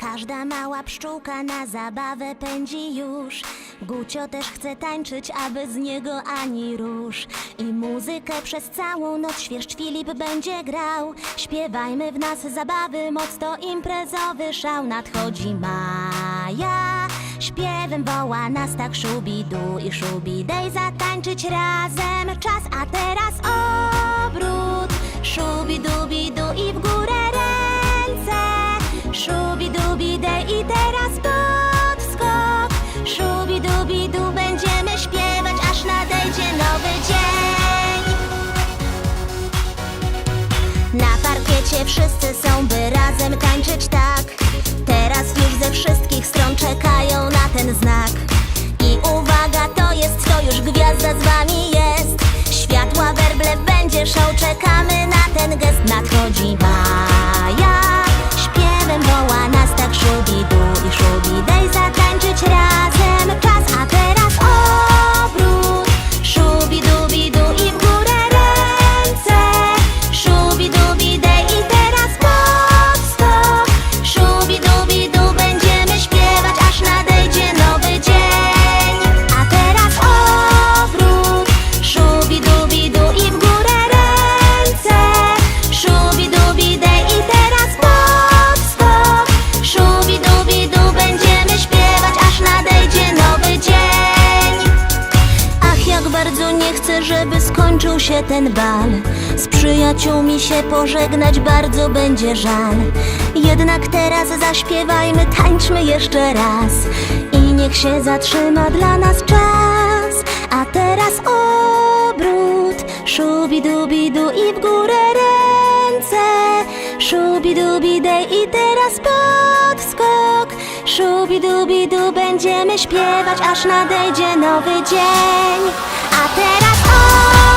Każda mała pszczółka na zabawę pędzi już. Gucio też chce tańczyć, aby z niego ani rusz. I muzykę przez całą noc świerszcz Filip będzie grał. Śpiewajmy w nas zabawy, moc to imprezowy szał. Nadchodzi Maja, śpiewem woła nas tak szubidu i szubidej zatańczyć razem. Czas, a teraz obrót. Szubidubidu i w górę wszyscy są by razem tańczyć tak bardzo nie chcę, żeby skończył się ten bal. Z przyjaciółmi się pożegnać bardzo będzie żal. Jednak teraz zaśpiewajmy, tańczmy jeszcze raz. I niech się zatrzyma dla nas czas. A teraz obrót. Szubidubidu i w górę ręce. Szubidubidej i teraz podskok Szubidubidu będziemy śpiewać aż nadejdzie nowy dzień. A teraz obrót